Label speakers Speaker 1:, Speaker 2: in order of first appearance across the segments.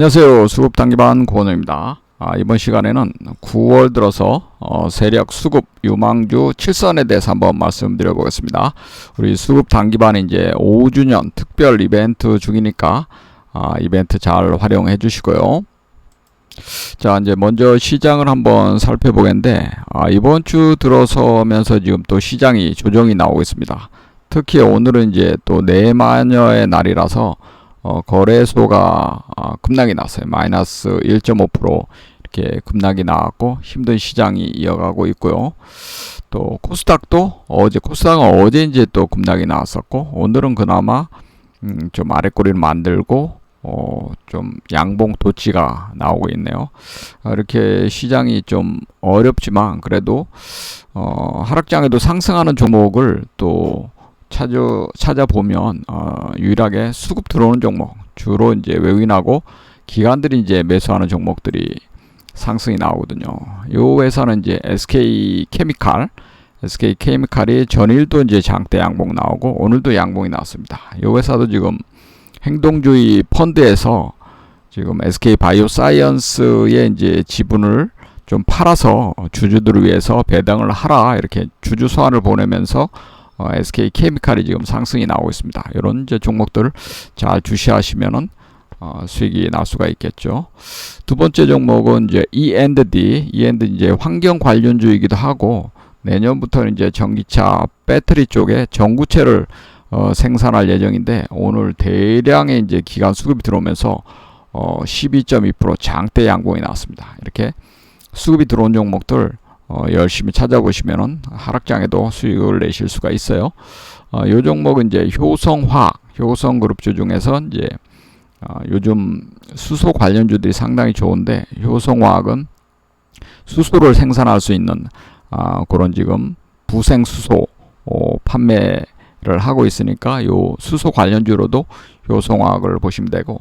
Speaker 1: 안녕하세요. 수급 단기반 고원우입니다. 아, 이번 시간에는 9월 들어서 어, 세력 수급 유망주 7선에 대해서 한번 말씀드려 보겠습니다. 우리 수급 단기반이 이제 5주년 특별 이벤트 중이니까 아, 이벤트 잘 활용해 주시고요. 자, 이제 먼저 시장을 한번 살펴보겠는데 아, 이번 주 들어서면서 지금 또 시장이 조정이 나오고 있습니다. 특히 오늘은 이제 또 내마녀의 날이라서 어, 거래소가 아, 급락이 났어요. 마이너스 1.5% 이렇게 급락이 나왔고 힘든 시장이 이어가고 있고요. 또 코스닥도 어제 코스닥은 어제 이제 또 급락이 나왔었고 오늘은 그나마 음, 좀 아래꼬리를 만들고 어, 좀 양봉 도치가 나오고 있네요. 아, 이렇게 시장이 좀 어렵지만 그래도 어, 하락장에도 상승하는 종목을 또 찾아 찾아보면 어, 유일하게 수급 들어오는 종목 주로 이제 외국인하고 기관들이 이제 매수하는 종목들이 상승이 나오거든요. 요 회사는 이제 SK 케미칼, SK 케미칼이 전일도 이제 장대 양봉 나오고 오늘도 양봉이 나왔습니다. 요 회사도 지금 행동주의 펀드에서 지금 SK 바이오사이언스의 이제 지분을 좀 팔아서 주주들을 위해서 배당을 하라 이렇게 주주 소환을 보내면서 어, SK 케미칼이 지금 상승이 나오고 있습니다. 이런 이제 종목들을 잘 주시하시면은 어, 수익이 날 수가 있겠죠. 두 번째 종목은 이제 E&D, E&D 이제 환경 관련주이기도 하고 내년부터는 이제 전기차 배터리 쪽에 전구체를 어, 생산할 예정인데 오늘 대량의 이제 기간 수급이 들어오면서 어, 12.2% 장대 양봉이 나왔습니다. 이렇게 수급이 들어온 종목들 어, 열심히 찾아보시면은 하락장에도 수익을 내실 수가 있어요. 어, 요 종목은 이제 효성화학, 효성그룹주 중에서 이제 어, 요즘 수소 관련주들이 상당히 좋은데 효성화학은 수소를 생산할 수 있는 아, 그런 지금 부생 수소 어, 판매를 하고 있으니까 요 수소 관련주로도 효성화학을 보시면 되고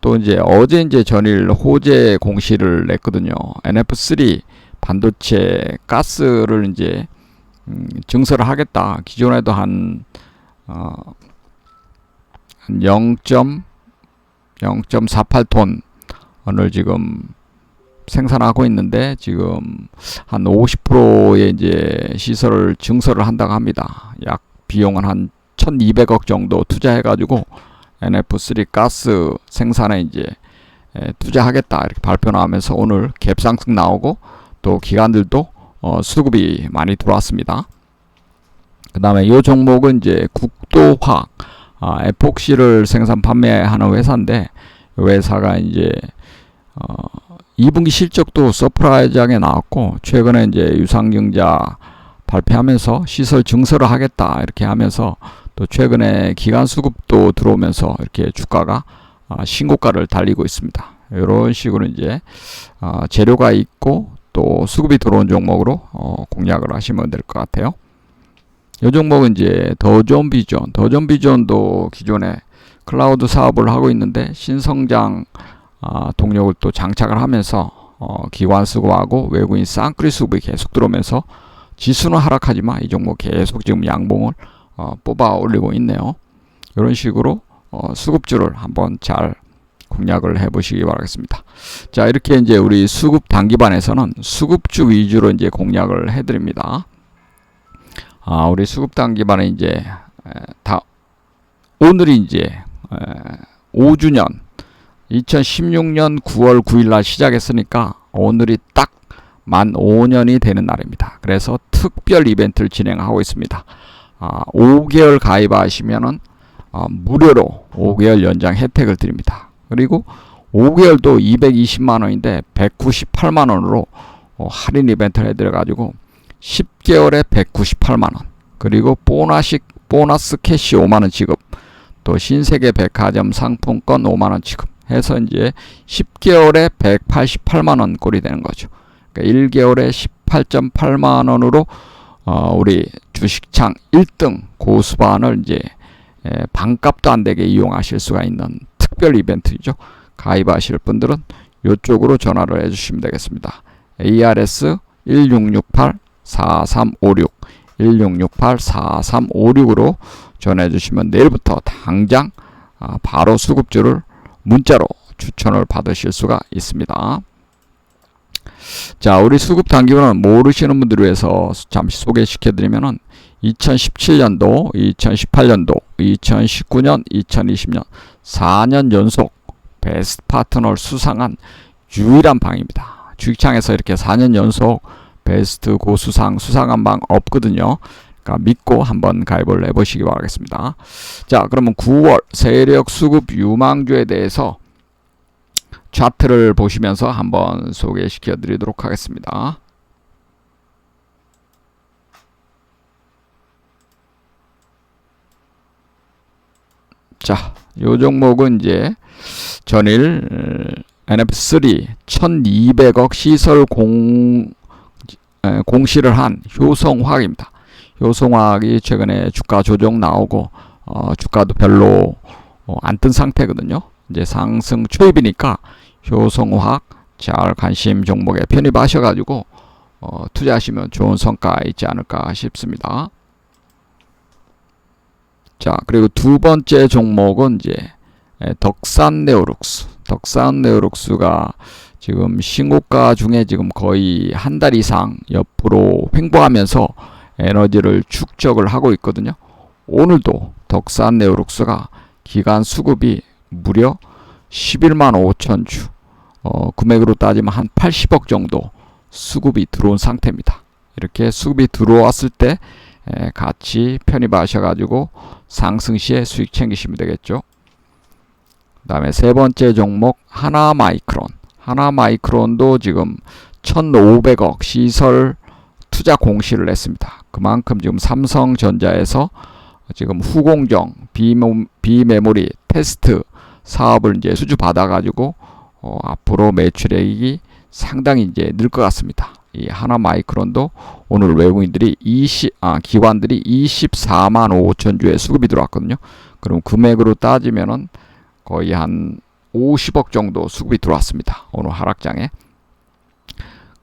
Speaker 1: 또 이제 어제 이제 전일 호재 공시를 냈거든요. NF3 반도체 가스를 이제 음, 증설을 하겠다. 기존에도 한 어, 한 0.0.48톤을 지금 생산하고 있는데 지금 한 50%의 이제 시설을 증설을 한다고 합니다. 약 비용은 한 1,200억 정도 투자해 가지고 NF3 가스 생산에 이제 에, 투자하겠다 이렇게 발표 나오면서 오늘 갭상승 나오고 또 기관들도 어, 수급이 많이 들어왔습니다. 그 다음에 이 종목은 이제 국도화학 아, 에폭시를 생산 판매하는 회사인데 이 회사가 이제 어, 2분기 실적도 서프라이즈하게 나왔고 최근에 이제 유상증자 발표하면서 시설 증설을 하겠다 이렇게 하면서 또 최근에 기간 수급도 들어오면서 이렇게 주가가 아, 신고가를 달리고 있습니다. 이런 식으로 이제 아, 재료가 있고 또 수급이 들어온 종목으로 어, 공략을 하시면 될 것 같아요. 이 종목은 이제 더존 비전, 더존 비전도 기존에 클라우드 사업을 하고 있는데 신성장 아, 동력을 또 장착을 하면서 어, 기관 수급하고 외국인 쌍끌이 수급이 계속 들어오면서 지수는 하락하지만 이 종목 계속 지금 양봉을 어, 뽑아 올리고 있네요. 이런 식으로 어, 수급주를 한번 잘 공략을 해보시기 바라겠습니다. 자 이렇게 이제 우리 수급 단기반에서는 수급주 위주로 이제 공략을 해드립니다. 아 우리 수급 단기반에 이제 에, 다 오늘이 이제 에, 5주년 2016년 9월 9일 날 시작했으니까 오늘이 딱 만 5년이 되는 날입니다. 그래서 특별 이벤트를 진행하고 있습니다. 아, 5개월 가입하시면은 아, 무료로 5개월 연장 혜택을 드립니다. 그리고 5개월도 220만 원인데 198만 원으로 어, 할인 이벤트를 해드려 가지고 10개월에 198만 원 그리고 보너식 보너스 캐시 5만 원 지급 또 신세계 백화점 상품권 5만 원 지급 해서 이제 10개월에 188만 원 꼴이 되는 거죠. 그러니까 1개월에 18.8만 원으로 어, 우리 주식창 1등 고수반을 이제 에, 반값도 안 되게 이용하실 수가 있는 특별 이벤트이죠. 가입하실 분들은 이쪽으로 전화를 해주시면 되겠습니다. ARS 1668 4356 1668 4356으로 전해 주시면 내일부터 당장 아, 바로 수급주를 문자로 추천을 받으실 수가 있습니다. 자, 우리 수급 단기반은 모르시는 분들을 위해서 잠시 소개시켜 드리면은 2017년도, 2018년도, 2019년, 2020년 4년 연속 베스트 파트너를 수상한 유일한 방입니다. 주식창에서 이렇게 4년 연속 베스트 고수상 수상한 방 없거든요. 그러니까 믿고 한번 가입을 해보시기 바라겠습니다. 자, 그러면 9월 세력 수급 유망주에 대해서 차트를 보시면서 한번 소개시켜 드리도록 하겠습니다. 자, 요 종목은 이제 전일 NF3 1200억 시설 공 공시를 한 효성화학입니다. 효성화학이 최근에 주가 조정 나오고 어, 주가도 별로 어, 안뜬 상태거든요. 이제 상승 초입이니까 효성화학 잘 관심 종목에 편입하셔가지고 어, 투자하시면 좋은 성과 있지 않을까 싶습니다. 자 그리고 두 번째 종목은 이제 덕산 네오룩스 덕산 네오룩스가 지금 신고가 중에 지금 거의 한 달 이상 옆으로 횡보하면서 에너지를 축적을 하고 있거든요. 오늘도 덕산 네오룩스가 기간 수급이 무려 11만 5천 주 어, 금액으로 따지면 한 80억 정도 수급이 들어온 상태입니다. 이렇게 수급이 들어왔을 때 에, 같이 편입하셔가지고 상승 시에 수익 챙기시면 되겠죠. 그 다음에 세 번째 종목 하나 마이크론 하나 마이크론도 지금 1500억 시설 투자 공시를 했습니다. 그만큼 지금 삼성전자에서 지금 후공정 비메모리 테스트 사업을 이제 수주 받아가지고 어, 앞으로 매출액이 상당히 이제 늘 것 같습니다. 이 하나 마이크론도 오늘 외국인들이 20, 아, 기관들이 24만 5천 주의 수급이 들어왔거든요. 그럼 금액으로 따지면은 거의 한 50억 정도 수급이 들어왔습니다. 오늘 하락장에.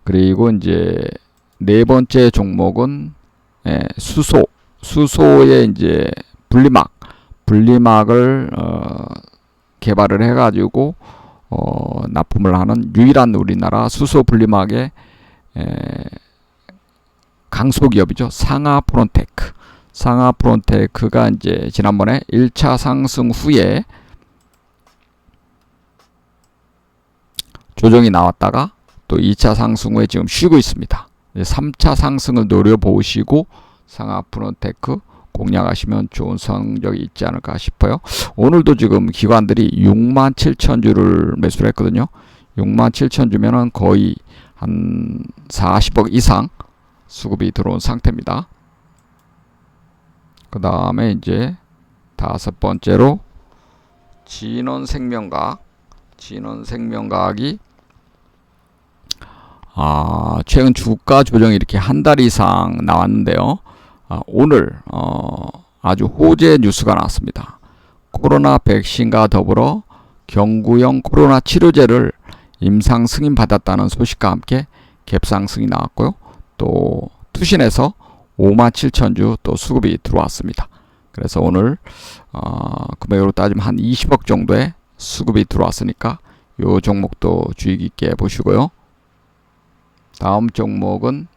Speaker 1: 그리고 이제 네 번째 종목은 예, 수소. 수소의 이제 분리막, 분리막을 어, 개발을 해가지고 어, 납품을 하는 유일한 우리나라 수소 분리막의 에, 강소 기업이죠. 상하 프론테크. 상하 프론테크가 이제 지난번에 1차 상승 후에 조정이 나왔다가 또 2차 상승 후에 지금 쉬고 있습니다. 3차 상승을 노려보시고 상하 프론테크 공략하시면 좋은 성적이 있지 않을까 싶어요. 오늘도 지금 기관들이 6만 7천 주를 매수를 했거든요. 6만 7천 주면은 거의 한 40억 이상 수급이 들어온 상태입니다. 그 다음에 이제 다섯 번째로 진원생명과학 진원생명과학이 아, 최근 주가 조정이 이렇게 한 달 이상 나왔는데요. 아, 오늘 어, 아주 호재 뉴스가 나왔습니다. 코로나 백신과 더불어 경구용 코로나 치료제를 임상 승인 받았다는 소식과 함께 갭상승이 나왔고요. 또 투신에서 5만 7천 주 또 수급이 들어왔습니다. 그래서 오늘 어, 금액으로 따지면 한 20억 정도의 수급이 들어왔으니까 이 종목도 주의 깊게 보시고요. 다음 종목은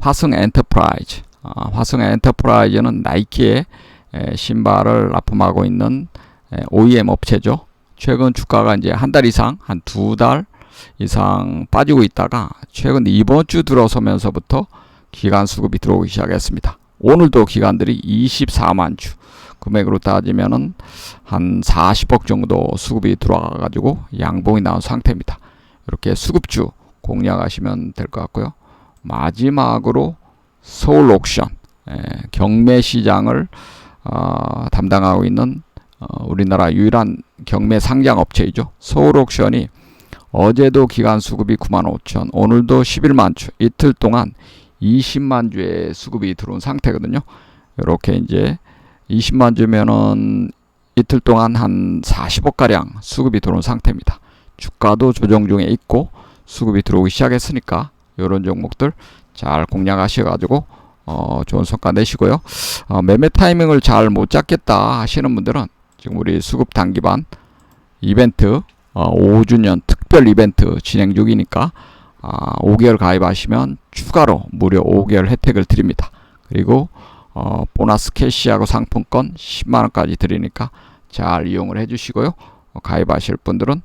Speaker 1: 화성 엔터프라이즈. 아, 화성 엔터프라이즈는 나이키의 에, 신발을 납품하고 있는 에, OEM 업체죠. 최근 주가가 이제 한 달 이상, 한 두 달 이상 빠지고 있다가 최근 이번 주 들어서면서부터 기간 수급이 들어오기 시작했습니다. 오늘도 기관들이 24만 주 금액으로 따지면은 한 40억 정도 수급이 들어와 가지고 양봉이 나온 상태입니다. 이렇게 수급주 공략하시면 될 것 같고요. 마지막으로 서울 옥션 예, 경매 시장을 어, 담당하고 있는 어, 우리나라 유일한 경매 상장 업체이죠. 서울 옥션이 어제도 기간 수급이 9만 5천, 오늘도 11만 주, 이틀 동안 20만 주의 수급이 들어온 상태거든요. 이렇게 이제 20만 주면은 이틀 동안 한 40억 가량 수급이 들어온 상태입니다. 주가도 조정 중에 있고 수급이 들어오기 시작했으니까 이런 종목들 잘 공략하셔가지고 어, 좋은 성과 내시고요. 어, 매매 타이밍을 잘 못 잡겠다 하시는 분들은 지금 우리 수급 단기반 이벤트 어, 5주년 특별 이벤트 진행 중이니까 아, 5개월 가입하시면 추가로 무료 5개월 혜택을 드립니다. 그리고 어, 보너스 캐시하고 상품권 10만 원까지 드리니까 잘 이용을 해주시고요. 어, 가입하실 분들은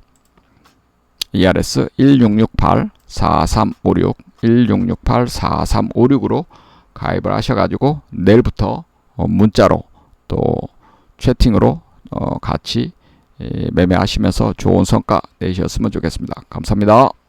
Speaker 1: ERS 1668 4356 1668 4356으로 가입을 하셔가지고 내일부터 어, 문자로 또 채팅으로 어, 같이 예, 매매하시면서 좋은 성과 내셨으면 좋겠습니다. 감사합니다.